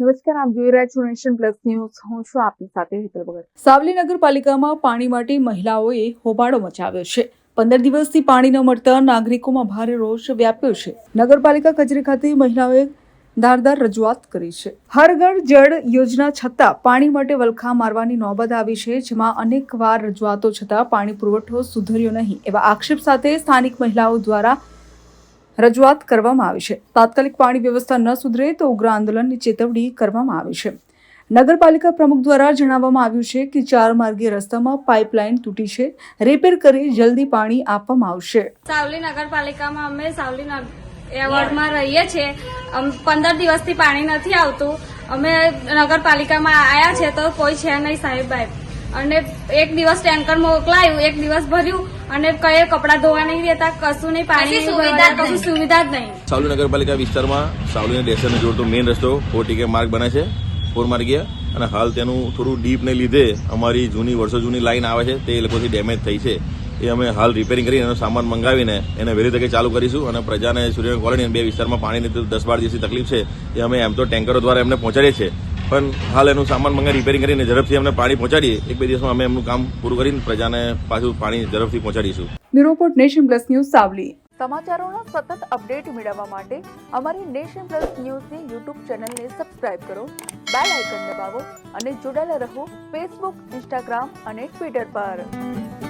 નમસ્કાર, આપ જોઈ રહ્યા છો નેશન પ્લસ ન્યૂઝ. હું છું આપની સાથે હેતલ ભગત. સાવલી નગરપાલિકામાં પાણી માટે મહિલાઓએ હોબાળો મચાવ્યો છે. પંદર દિવસથી પાણી ન મળતા નાગરિકોમાં ભારે રોષ વ્યાપ્યો છે. નગરપાલિકા કચેરી ખાતે મહિલાઓએ ધારદાર રજૂઆત કરી છે. હર જળ યોજના છતાં પાણી માટે વલખા મારવાની નોબત આવી છે, જેમાં અનેક વાર રજૂઆતો છતાં પાણી પુરવઠો સુધર્યો નહીં, એવા આક્ષેપ સાથે સ્થાનિક મહિલાઓ દ્વારા રજૂઆત કરવામાં આવી છે. તાત્કાલિક પાણી વ્યવસ્થા ન સુધરે તો ઉગ્ર આંદોલનની ચેતવણી કરવામાં આવી છે. નગરપાલિકા પ્રમુખ દ્વારા જણાવવામાં આવ્યું છે કે ચાર માર્ગીય રસ્તામાં પાઇપલાઇન તૂટી છે. રિપેર કરી જલ્દી પાણી આપવામાં આવશે. સાવલી નગરપાલિકામાં અમે સાવલી એવોર્ડમાં રહીએ છીએ. પંદર દિવસથી પાણી નથી આવતું. અમે નગરપાલિકામાં આવ્યા છે તો કોઈ છે નહીં સાહેબ ભાઈ. અને એક દિવસ ટેન્કર મોકલાયું એક દિવસ ભર્યું અને કઈ કપડા ધોવા નહીં દેતા કશું નહીં પાણી કશું સુવિધા જ નહીં. સાવલી નગરપાલિકા વિસ્તારમાં સાવલીને ડેસરને જોડતો મેઇન રસ્તો ફોર ટીકે માર્ગ બને છે. ફોર માર્ગીય અને હાલ તેનું થોડું ડીપને લીધે અમારી જૂની વર્ષો જૂની લાઈન આવે છે તે એ લોકોથી ડેમેજ થઈ છે. એ અમે હાલ રિપેરિંગ કરીને એનો સામાન મંગાવીને એને વહેલી તકે ચાલુ કરીશું અને પ્રજાને સૂર્ય કોલોની બે વિસ્તારમાં પાણીની તો દસ બાર દિવસની તકલીફ છે એ અમે એમ તો ટેન્કરો દ્વારા એમને પહોંચાડીએ છીએ. પણ હાલ એનું સામાન મંગાવી રિપેરિંગ કરીને ઝડપથી અમને પાણી પહોંચાડીએ. એક બે દિવસમાં અમે એમનું કામ પૂરું કરીને પ્રજાને પાછું પાણી ઝડપથી પહોંચાડીશું. Bureau report nation plus news Savli. સમાચારોના સતત અપડેટ મેળવવા માટે અમારી નેશન પ્લસ ન્યૂઝની યુટ્યુબ ચેનલને સબસ્ક્રાઇબ કરો બેલ આઇકન દબાવો અને જોડાયેલા રહો ફેસબુક ઇન્સ્ટાગ્રામ અને ટ્વિટર પર.